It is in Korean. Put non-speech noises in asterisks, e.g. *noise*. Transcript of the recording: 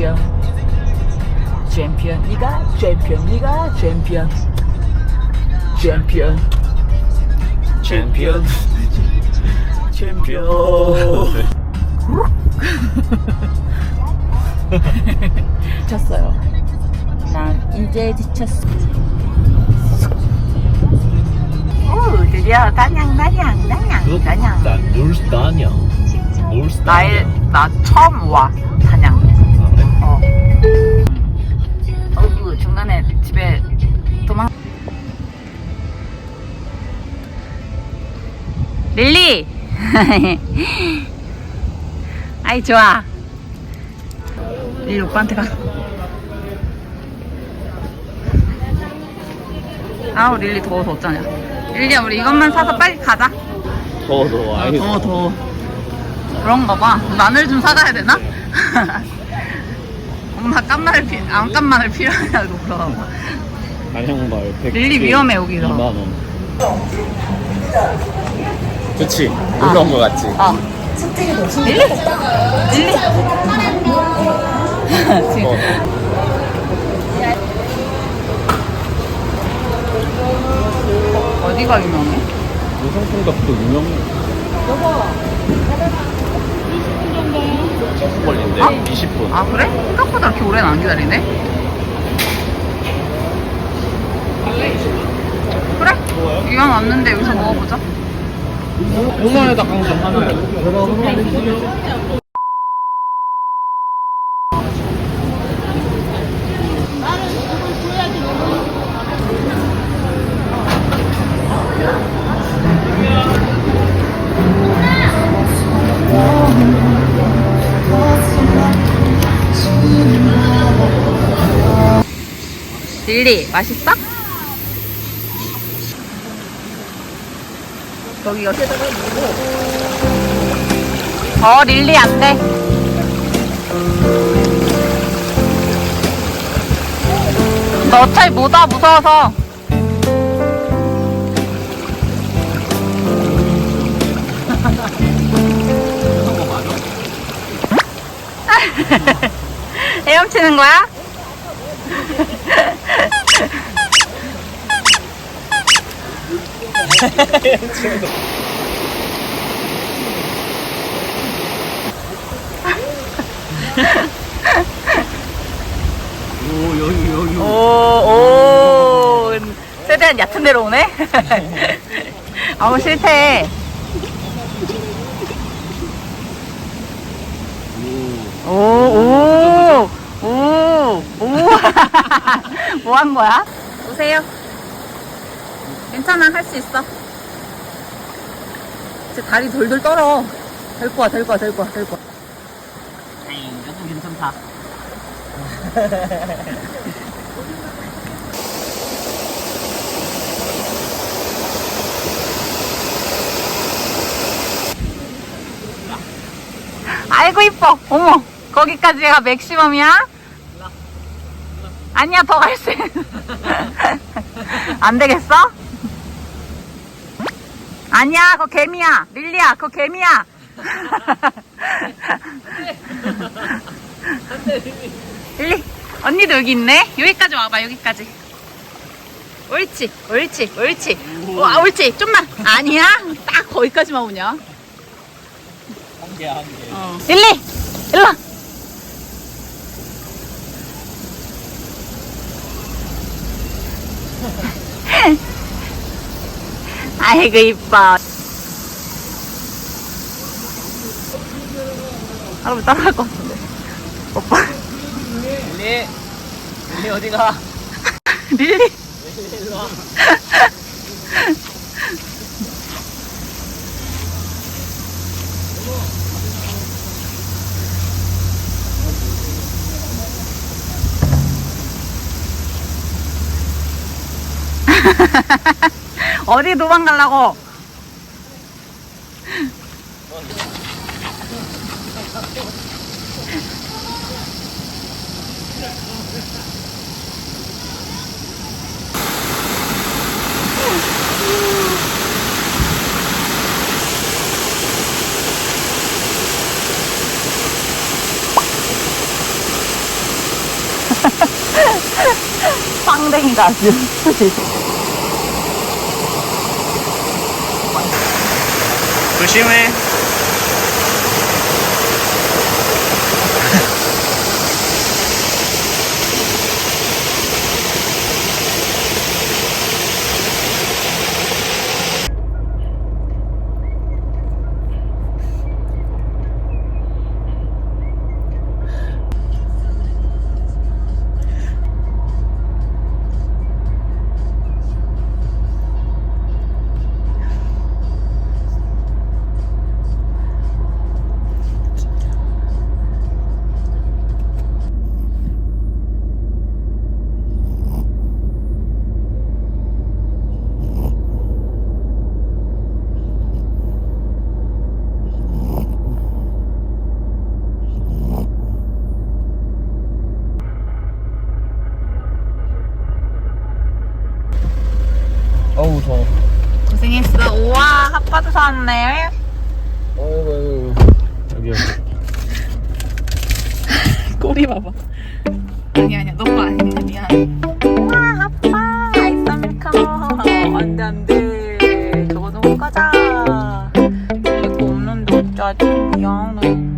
챔피언. 챔피언 네가 챔피언 네가 챔피언. 챔피언. 챔피언. 챔피언. 지쳤어요. *laughs* 난 이제 지쳤어. 오 드디어 단양 단양 단양 단양. 난 놀스타냐 놀스타냐 나의 나 처음 와. 단양 어. 어그 중간에 집에 도망 릴리! *laughs* 아이 좋아. 릴리 오빠한테 가. 아우 릴리 더워서 어쩌냐. 릴리야 우리 이것만 사서 빨리 가자. 더워 더워. 아, 아니 더워 더워. 그런가 봐. 마늘 좀 사가야 되나? *laughs* 엄마 깐마늘 피, 안 깐마늘 필요하냐고 물어봐 단양말 100 릴리 위험해, 여기서. 2만원 그치 놀러 온 거 같지 어 릴리? 릴리? 지금 어. 어디가 유명해? 요성통닭도 유명해 걸린대 어? 20분 아 그래? 생각보다 그렇게 오래는 안 기다리네 그래? 이왕 왔는데 여기서 먹어보자 공원에다 강점 하는 릴리 맛있어? 여기 여기다가 어 릴리 안돼 너 어차피 못와 무서워서 *laughs* 헤엄치는 거야? 오 여기 여기 오, 오, 최대한 얕은 데로 오네? *laughs* 아우, 싫대. 오, 오, 오, 오. *laughs* 뭐 한 거야? 오세요. 괜찮아, 할 수 있어. 이제 다리 돌돌 떨어. 될 거야, 될 거야, 될 거야, 될 거야. 에이, 이것도 괜찮다. *laughs* 아이고 이뻐 어머 거기까지가 맥시멈이야? 아니야 더 갈 수. *laughs* 안 되겠어? 아니야 그거 개미야. 릴리야 그거 개미야. 릴리 언니도 여기 있네? 여기까지 와봐 여기까지. 옳지 옳지 옳지. 와 옳지. 좀만. 아니야? 딱 거기까지만 오냐? 한개 한개. 어. 릴리 일로 와. *laughs* 아이고 이뻐. 할아버지 따라갈 것 같은데. 오빠. 릴리. 릴리 어디가? *laughs* 릴리. 일로 *laughs* 와 어디 도망가려고? *laughs* 빵댕이가 예. 아주 심해. 어 핫바도 사왔네. 어이구 여기 여기. 꼬리 봐봐. 아니 아니야, 너거 아니야. 미안. 우와, 핫바 아이스 아메리카노. 안 돼 안 돼. 저거 좀 가자. 이거 없는데 어쩌지? 미안해.